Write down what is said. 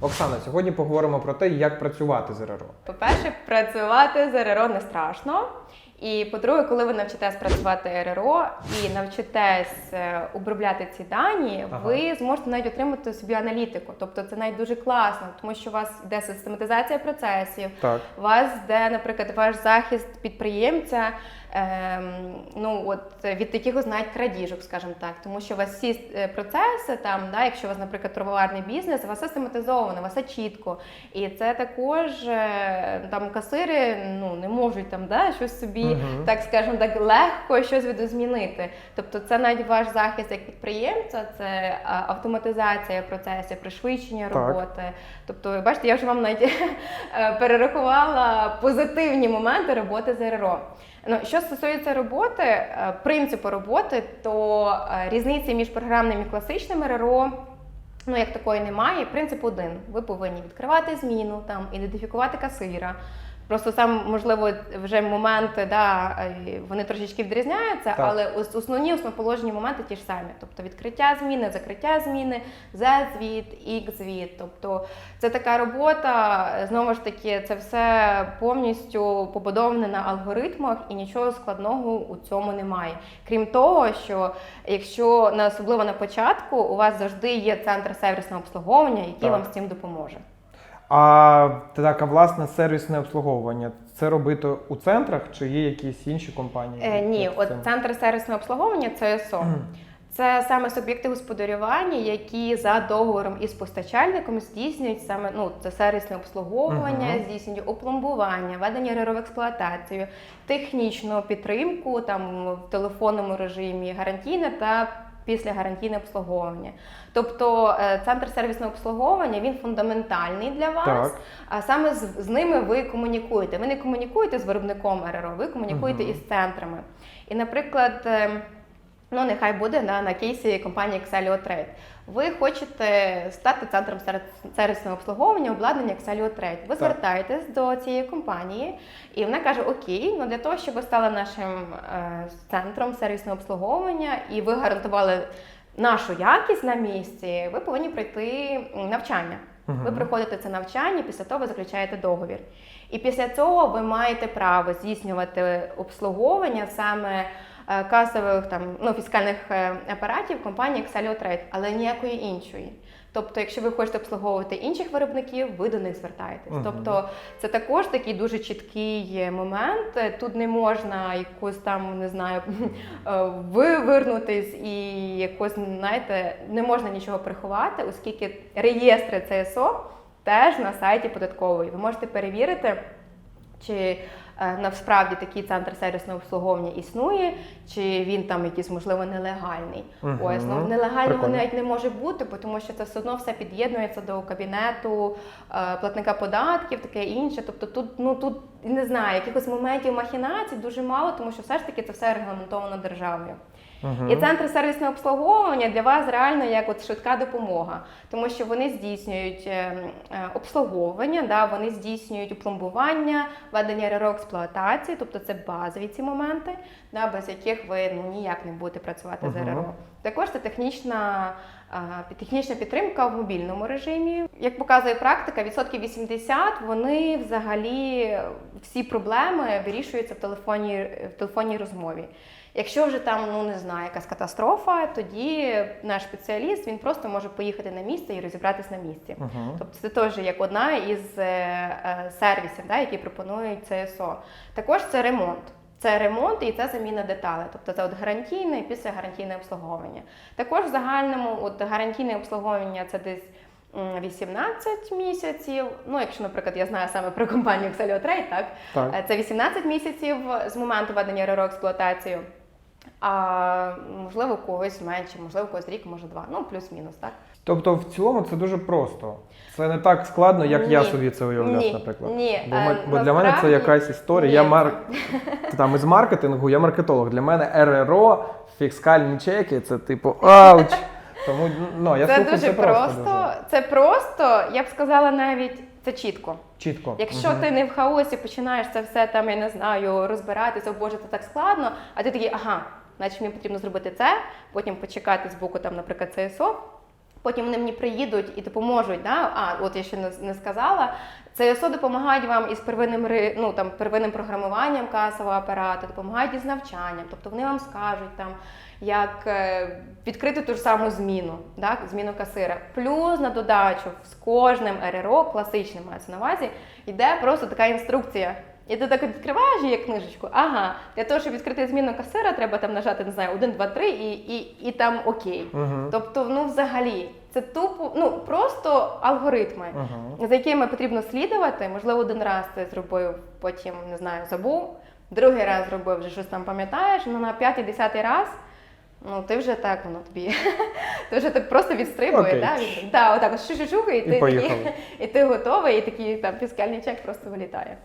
Оксана, сьогодні поговоримо про те, як працювати з РРО. По-перше, працювати з РРО не страшно. І по-друге, коли ви навчитесь працювати РРО і навчитесь е, обробляти ці дані, Ага. ви зможете навіть отримати собі аналітику. Тобто це навіть дуже класно, тому що у вас йде систематизація процесів, Так. у вас йде, наприклад, ваш захист підприємця. Ем, ну от від таких навіть крадіжок, скажімо так, тому що у вас всі е, процеси там, да, якщо у вас, наприклад, товарний бізнес, у вас все систематизовано, у вас все чітко. І це також е, там касири ну не можуть там да, щось собі, Мгм. так скажімо так, легко щось видозмінити. Тобто, це навіть ваш захист як підприємця, це автоматизація процесів, пришвидшення Так. роботи. Тобто, бачите, я вже вам навіть е, перерахувала позитивні моменти роботи з РРО. Ну, що стосується роботи, е, принципу роботи, то е, різниці між програмним і класичним РРО ну, як такої немає. Принцип один. Ви повинні відкривати зміну, там, ідентифікувати касира. Просто сам, можливо, вже моменти, да, вони трошечки відрізняються, Так. але основні основоположні моменти ті ж самі. Тобто відкриття зміни, закриття зміни, Z-звіт, X-звіт. Тобто це така робота, знову ж таки, це все повністю побудоване на алгоритмах і нічого складного у цьому немає. Крім того, що якщо особливо на початку у вас завжди є центр сервісного обслуговування, який Так. вам з цим допоможе. А так, а власне сервісне обслуговування це робити у центрах чи є якісь інші компанії? Е, ні, от центр сервісного обслуговування це СО. Це саме суб'єкти господарювання, які за договором із постачальником здійснюють саме ну це сервісне обслуговування, Мгм. здійснюють опломбування, ведення РРО в експлуатацію, технічну підтримку там в телефонному режимі, гарантійне та післягарантійне обслуговування. Тобто е, центр сервісного обслуговування він фундаментальний для вас. Так. А саме з, з ними ви комунікуєте. Ви не комунікуєте з виробником РРО, ви комунікуєте угу. із центрами. І, наприклад, е, ну нехай буде на, на кейсі компанії Excelio Trade. Ви хочете стати центром сервісного обслуговування обладнання Excelio Trade. Ви звертаєтесь до цієї компанії, і вона каже: Окей, ну для того, щоб ви стали нашим е, центром сервісного обслуговування і ви гарантували нашу якість на місці, ви повинні пройти навчання. Ви проходите це навчання, після того ви заключаєте договір. І після цього ви маєте право здійснювати обслуговування саме касових там ну фіскальних е, апаратів компанії Excelio Trade, але ніякої іншої. Тобто, якщо ви хочете обслуговувати інших виробників, ви до них звертаєтесь. Мгм. Тобто, це також такий дуже чіткий момент. Тут не можна якусь там не знаю е, вивернутись і якось знаєте, не можна нічого приховати, оскільки реєстри ЦСО теж на сайті податкової. Ви можете перевірити. Чи е, насправді такий центр сервісного обслуговування існує, чи він там якийсь можливо нелегальний? Угу. Ось ну нелегального Прикольно. навіть не може бути, тому що це все одно все під'єднується до кабінету е, платника податків, таке інше. Тобто тут ну тут не знаю, якихось моментів махінацій дуже мало, тому що все ж таки це все регламентовано державою. Мгм. І центри сервісного обслуговування для вас реально як от швидка допомога, тому що вони здійснюють е, е, обслуговування, да, вони здійснюють опломбування, ведення рероексплуатації, тобто це базові ці моменти, да, без яких ви ну, ніяк не будете працювати з Мгм. РРО. Також це технічна, технічна підтримка в мобільному режимі. Як показує практика, відсотків 80 вони взагалі всі проблеми вирішуються в телефонній, в телефонній розмові. Якщо вже там, ну не знаю, якась катастрофа, тоді наш спеціаліст він просто може поїхати на місце і розібратись на місці. Мгм. Тобто це теж як одна із е, е, сервісів, да, які пропонують ЦСО. Також це ремонт. Це ремонт і це заміна деталей. Тобто це от гарантійне і післягарантійне обслуговування. Також в загальному от гарантійне обслуговування це десь 18 місяців. Ну, якщо, наприклад, я знаю саме про компанію Trade, так? Так. Е, Це 18 місяців з моменту ведення РРО експлуатацію. А можливо, когось менше, можливо, когось рік, може два. Ну, плюс-мінус, так? Тобто, в цілому це дуже просто. Це не так складно, як я собі це уявляв, Ні. наприклад. Ні. Бо, Е, ми- бо для мене це якась історія. Ні. Я марк там із маркетингу, я маркетолог. Для мене РРО, фіскальні чеки, це типу ауч. Тому ну, я це слухаю, дуже це просто. просто. Це просто, я б сказала, навіть це чітко. Чітко. Якщо Мгм. ти не в хаосі починаєш це все там, я не знаю, розбиратися, о боже, це так складно, а ти такий, ага, значить мені потрібно зробити це, потім почекати з боку, там, наприклад, ЦСО. Потім вони мені приїдуть і допоможуть. Да? А, от я ще не, сказала. ЦСО допомагають вам із первинним, ну, там, первинним програмуванням касового апарату, допомагають із навчанням. Тобто вони вам скажуть, там, як е, відкрити ту ж саму зміну, да? зміну касира. Плюс на додачу з кожним РРО, класичним мається на увазі, йде просто така інструкція. І ти так відкриваєш її книжечку. Ага, для того, щоб відкрити зміну касира, треба там нажати, не знаю, 1, 2, 3 і, і, і там окей. Угу. Тобто, ну взагалі, це тупо, ну просто алгоритми, Угу. за якими потрібно слідувати. Можливо, один раз ти зробив, потім не знаю, забув, другий раз зробив, вже щось там пам'ятаєш. Ну на п'ятий, десятий раз. Ну, ти вже так, воно тобі. Ти вже так просто відстрибує, Окей. да? від- да, отак от шу-шу-шу, і ти, І поїхали. і ти готовий, і такий там фіскальний чек просто вилітає.